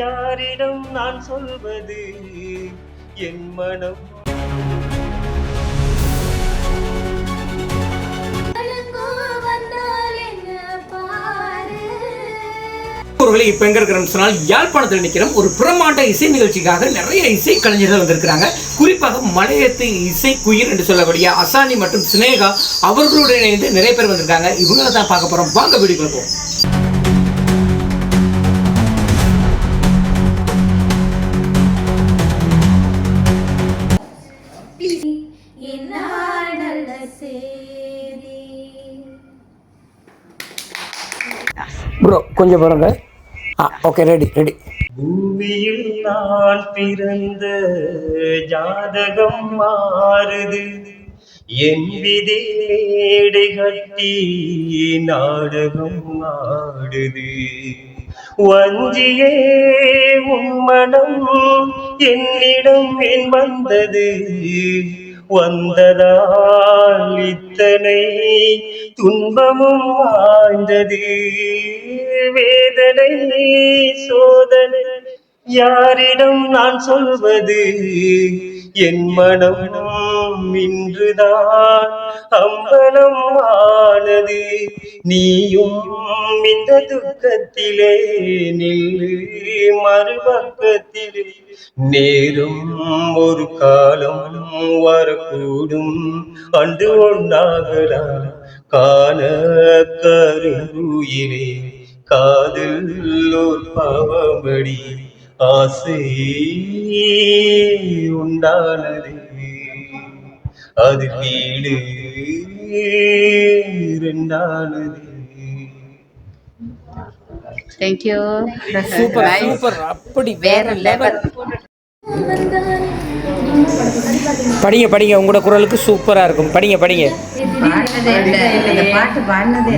யாரிடம் நான் சொல்வது? என் மனம். கலங்கோ இப்போ எங்க இருக்கிறோம்னு சொன்னால் யாழ்ப்பாணத்தில் நிற்கிறோம் ஒரு பிரம்மாண்ட இசை நிகழ்ச்சிக்காக நிறைய இசை கலைஞர்கள் வந்திருக்கிறாங்க. குறிப்பாக மலையத்து இசை குயிர் என்று சொல்லக்கூடிய அசானி மற்றும் சினேகா அவர்களுடன் இணைந்து நிறைய பேர் வந்திருக்காங்க. இவங்களை தான் பார்க்க போறோம். வாங்க வீடியோ போவோம். ப்ரோ கொஞ்சம் பாருங்க. ஆ ஓகே ரெடி ரெடி பூமியில் நான் பிறந்த ஜாதகம் மாறுது. என் விதி மேடை கட்டி நாடகம் ஆடுது. வஞ்சியே உம்மனம் என்னிடம் என் வந்தது. வந்ததால் இத்தனை துன்பமும் வாழ்ந்தது வேதனை சோதனை யாரிடம் நான் சொல்வது? என் மனம் இன்றுதான் அம்பலம் ஆனது. நீயும் இந்த துக்கத்திலே நில்லு. மறுபக்கத்திலே நேரும் ஒரு காலம் வரக்கூடும். அன்று ஒன்றாகலாம் காண கருயிலே காதல் ஒரு பாவமடி ஆசை உண்டானது. அது வீடு ரெண்டானது தேங்க்யூ சூப்பர் சூப்பர் அப்படி வேற லெவல் படிங்க படிங்க. உங்களோட குரலுக்கு சூப்பரா இருக்கும். படிங்க படிங்க. பாட்டு பாடினதே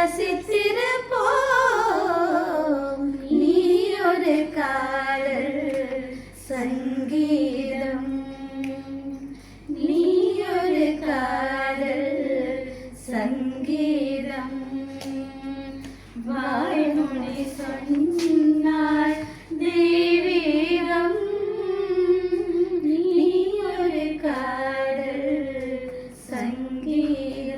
വിലസിത്തിരുപ്പോ നീയൊരു കാതൽ സംഗീതം. നീയൊരു കാതൽ സംഗീതം. വായ്മൊഴി സൊന്നാൽ ദേവീകം. നീയൊരു കാതൽ സംഗീതം.